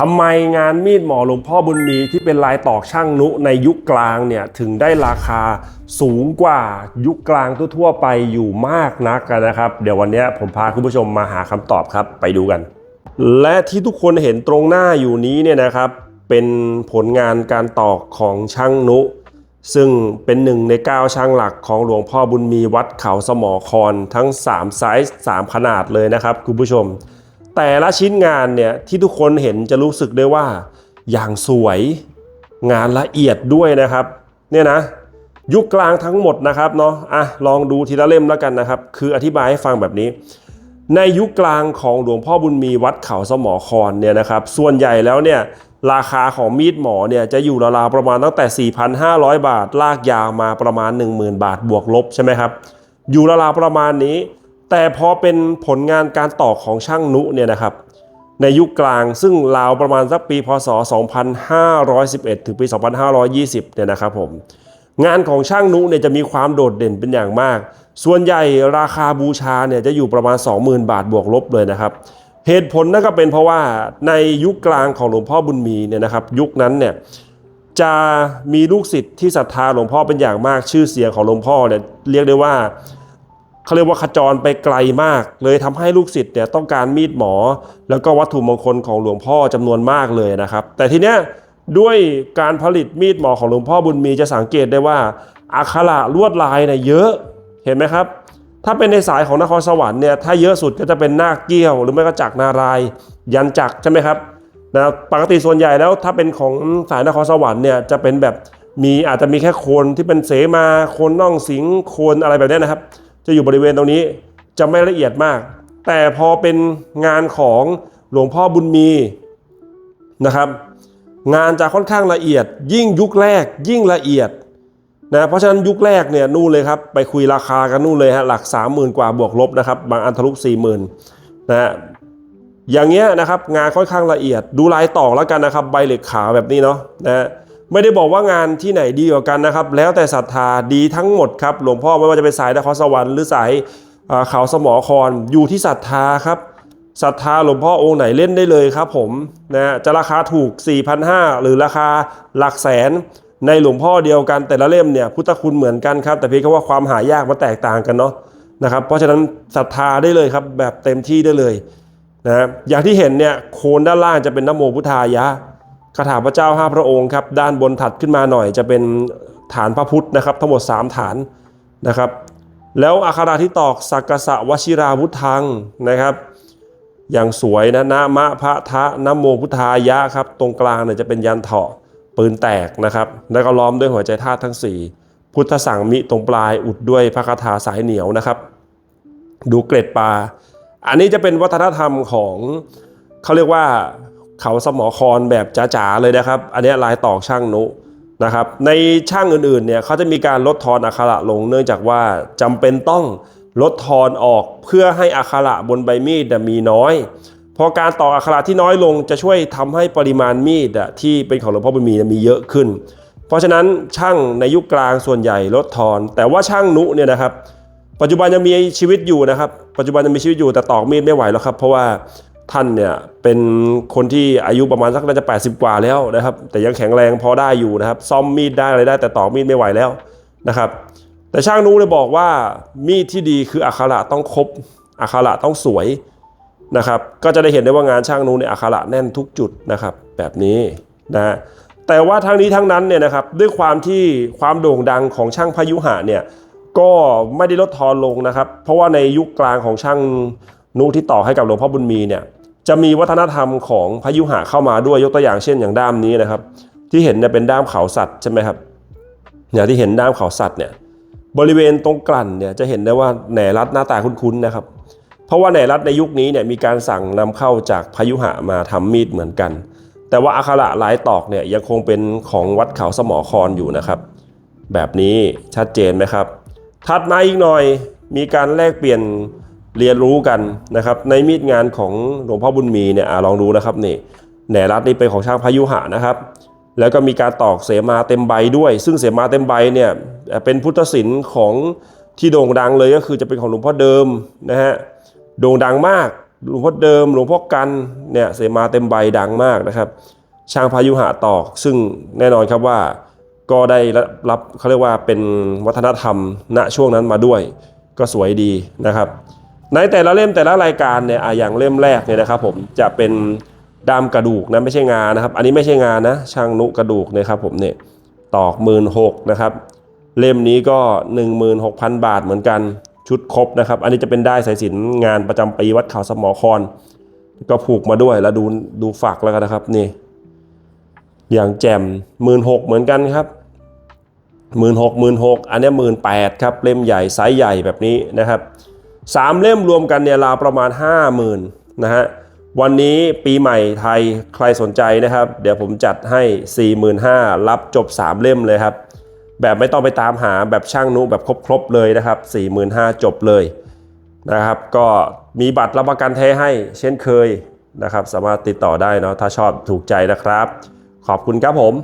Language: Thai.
ทำไมงานมีดหมอหลวงพ่อบุญมีที่เป็นลายตอกช่างนุในยุคกลางเนี่ยถึงได้ราคาสูงกว่ายุคกลางทั่วๆไปอยู่มากนักนะครับ เดี๋ยววันนี้ผมพาคุณผู้ชมมาหาคำตอบครับไปดูกัน และที่ทุกคนเห็นตรงหน้าอยู่นี้เนี่ยนะครับ เป็นผลงานการตอกของช่างนุ ซึ่งเป็นหนึ่งใน9ช่างหลักของหลวงพ่อบุญมีวัดเขาสมอคอนทั้ง 3 ไซส์ 3 ขนาดเลยนะครับคุณผู้ชม แต่ละชิ้นงานเนี่ยที่ทุกคนเห็นจะรู้สึกได้ว่า อย่างสวยงานละเอียดด้วยนะครับเนี่ยนะยุคกลางทั้งหมดนะครับเนาะอะลองดูทีละเล่มแล้วกันนะครับ คืออธิบายให้ฟังแบบนี้ ในยุคกลางของหลวงพ่อบุญมีวัดเขาสมอคอนเนี่ยนะครับ ส่วนใหญ่แล้วเนี่ยราคาของมีดหมอเนี่ยจะอยู่ราวๆประมาณตั้งแต่ 4,500 บาท ลากยาวมาประมาณ 10,000 บาทบวกลบใช่ไหมครับ อยู่ราวๆประมาณนี้ แต่พอเป็นผลงานการต่อของช่างนุเนี่ยนะครับ ในยุคกลางซึ่งราวประมาณสักปีพศ 2511 ถึงปี 2520 เนี่ยนะครับผมงานของช่างนุเนี่ยจะมีความโดดเด่นเป็นอย่างมาก ส่วนใหญ่ราคาบูชาเนี่ยจะอยู่ประมาณ 20,000 บาทบวกลบเลยนะครับ เหตุผลนั่นก็เป็นเพราะว่าในยุคกลางของหลวงพ่อบุญมีเนี่ยนะครับ ยุคนั้นเนี่ยจะมีลูกศิษย์ที่ศรัทธาหลวงพ่อเป็นอย่างมากชื่อเสียงของหลวงพ่อเนี่ยเรียกได้ว่า เขาเรียกว่าขจรไปไกลมาก เลยทำให้ลูกศิษย์เนี่ยต้องการมีดหมอ แล้วก็วัตถุมงคลของหลวงพ่อจำนวนมากเลยนะครับ แต่ทีเนี้ยด้วยการผลิตมีดหมอของหลวงพ่อบุญมีจะสังเกตได้ว่าอักขระลวดลายเนี่ยเยอะเห็นไหมครับ ถ้าเป็นในสายของนครสวรรค์เนี่ยถ้าเยอะสุดก็จะเป็นนาคเกี้ยว หรือไม่ก็จักนาราย ยันจักใช่ไหมครับนะปกติส่วนใหญ่แล้วถ้าเป็นของสายนครสวรรค์เนี่ยจะเป็นแบบมีอาจจะมีแค่โคนที่เป็นเสมาโคนน่องสิงโคนอะไรแบบนี้นะครับ จะอยู่บริเวณตรงนี้จะไม่ละเอียดมาก แต่พอเป็นงานของหลวงพ่อบุญมีนะครับ งานจะค่อนข้างละเอียด ยิ่งยุคแรกยิ่งละเอียดนะเพราะฉะนั้นยุคแรกเนี่ยนู่นเลยครับไปคุยราคากันนู่นเลยฮะหลัก 30,000 กว่าบวกลบนะครับบางอันทะลุ40,000นะฮะอย่างเงี้ยนะครับงานค่อนข้างละเอียดดูลายต่อแล้วกันนะครับ ใบเหล็กขาวแบบนี้เนาะนะ ไม่ได้บอกว่างานที่ไหนดีกว่ากันนะครับ แล้วแต่ศรัทธาดีทั้งหมดครับ หลวงพ่อไม่ว่าจะเป็นสายนครสวรรค์หรือสายอ่าเขาสมอคอนอยู่ที่ศรัทธาครับศรัทธาหลวงพ่อองค์ไหนเล่นได้เลยครับผมนะฮะจะราคาถูก 4,500 หรือราคาหลักแสนในหลวงพ่อเดียวกันแต่ละเล่มเนี่ยพุทธคุณเหมือนกันครับ แต่เพียงแค่ว่าความหายากมันแตกต่างกันเนาะนะครับเพราะฉะนั้นศรัทธาได้เลยครับแบบเต็มที่ได้เลยนะอย่างที่เห็นเนี่ยโคนด้านล่างจะเป็นนโมพุทธายะ คาถาพระเจ้าห้าพระองค์ครับด้านบนถัดขึ้นมาหน่อยจะเป็นฐานพระพุทธนะครับ ทั้งหมด 3 ฐานนะครับ แล้วอักขระที่ตอกสักกะสะวชิราวุธังนะครับ อย่างสวยนะนะมะพระทะนะโมพุทธายะครับ ตรงกลางเนี่ยจะเป็นยันเถาะปืนแตกนะครับ แล้วก็ล้อมด้วยหัวใจธาตุทั้ง 4 พุทธสังมิตรงปลายอุดด้วยพระคาถาสายเหนียวนะครับ ดูเกร็ดปลาอันนี้จะเป็นวัฒนธรรมของเขาเรียกว่า เขาสมอคอนแบบจ๋าๆเลยนะครับ อันนี้ลายตอกช่างนุนะครับในช่างอื่นๆเนี่ยเขาจะมีการลดทอนอักขระลง เนื่องจากว่าจำเป็นต้องลดทอนออกเพื่อให้อักขระบนใบมีดมีน้อยพอการต่ออักขระที่น้อยลงจะช่วยทำให้ปริมาณมีดที่เป็นของหลวงพ่อบุญมีมีเยอะขึ้น เพราะฉะนั้นช่างในยุคกลางส่วนใหญ่ลดทอน แต่ว่าช่างนุเนี่ยนะครับ ปัจจุบันยังมีชีวิตอยู่นะครับ ปัจจุบันยังมีชีวิตอยู่แต่ตอกมีดไม่ไหวแล้วครับ เพราะว่า ท่านเนี่ยเป็นคนที่อายุประมาณสักน่าจะ 80 กว่าแล้วนะครับ แต่ยังแข็งแรงพอได้อยู่นะครับ ซ่อมมีดได้อะไรได้ แต่ตอกมีดไม่ไหวแล้วนะครับ แต่ช่างนุเนี่ยบอกว่ามีดที่ดีคืออักขระต้องครบอักขระต้องสวยนะครับ ก็จะได้เห็นได้ว่างานช่างนุเนี่ยอักขระแน่นทุกจุดนะครับ แบบนี้นะแต่ว่าทั้งนี้ทั้งนั้นเนี่ยนะครับด้วยความที่ความโด่งดังของช่างพยุหะเนี่ยก็ไม่ได้ลดทอนลงนะครับ เพราะว่าในยุคกลางของช่างนุที่ต่อให้กับหลวงพ่อบุญมีเนี่ย จะมีวัฒนธรรมของพยุหะเข้ามาด้วยยกตัวอย่างเช่นอย่างด้ามนี้นะครับ ที่เห็นเนี่ยเป็นด้ามเขาสัตว์ใช่ไหมครับอย่างที่เห็นด้ามเขาสัตว์เนี่ยบริเวณตรงกลั่นเนี่ยจะเห็นได้ว่าแหนรัดหน้าตาคุ้นๆนะครับ เพราะว่าแหนรัดในยุคนี้เนี่ยมีการสั่งนำเข้าจากพยุหะมาทำมีดเหมือนกัน แต่ว่าอักขระลายตอกเนี่ยยังคงเป็นของวัดเขาสมอคอนอยู่นะครับ แบบนี้ชัดเจนไหมครับ ถัดมาอีกหน่อยมีการแลกเปลี่ยน เรียนรู้กันนะครับในมีดงานของหลวงพ่อบุญมีเนี่ยอลองดูนะครับนี่แหนรัดนี่เป็นของช่างพายุหะนะครับแล้วก็มีการตอกเสมาเต็มใบด้วย ซึ่งเสมาเต็มใบเนี่ยเป็นพุทธศิลป์ของที่โด่งดังเลยก็คือจะเป็นของหลวงพ่อเดิมนะฮะโด่งดังมากหลวงพ่อเดิม หลวงพ่อกันเนี่ยเสมาเต็มใบดังมากนะครับช่างพายุหะตอก ซึ่งแน่นอนครับว่าก็ได้รับเขาเรียกว่าเป็นวัฒนธรรมณช่วงนั้นมาด้วย ก็สวยดีนะครับ ในแต่ละเล่มแต่ละรายการเนี่ยอะอย่างเล่มแรกเนี่ยนะครับผมจะเป็นดามกระดูกนะไม่ใช่งานนะครับ อันนี้ไม่ใช่งานนะช่างนุกระดูกนะครับผมเนี่ยตอกหมื่นหกนะครับเล่มนี้ก็ 16,000 บาทเหมือนกันชุดครบนะครับ อันนี้จะเป็นได้สายสินงานประจำปีวัดเขาสมอคอนก็ผูกมาด้วยแล้วดูดูฝักแล้วกันนะครับนี่ อย่างแจ่มหมื่นหกเหมือนกันครับหมื่นหกหมื่นหกอันนี้หมื่นแปดครับเล่มใหญ่ไซส์ใหญ่แบบนี้นะครับ สามเล่มรวมกันเนี่ยราวประมาณ 5 0,000นะฮะวันนี้ปีใหม่ไทยใครสนใจนะครับ เดี๋ยวผมจัดให้ 45,000รับจบ 3 เล่มเลยครับ แบบไม่ต้องไปตามหาแบบช่างนุแบบครบๆเลยนะครับ 45,000 จบเลยนะครับ ก็มีบัตรรับประกันแท้ให้เช่นเคยนะครับ สามารถติดต่อได้เนาะถ้าชอบถูกใจนะครับ ขอบคุณครับผม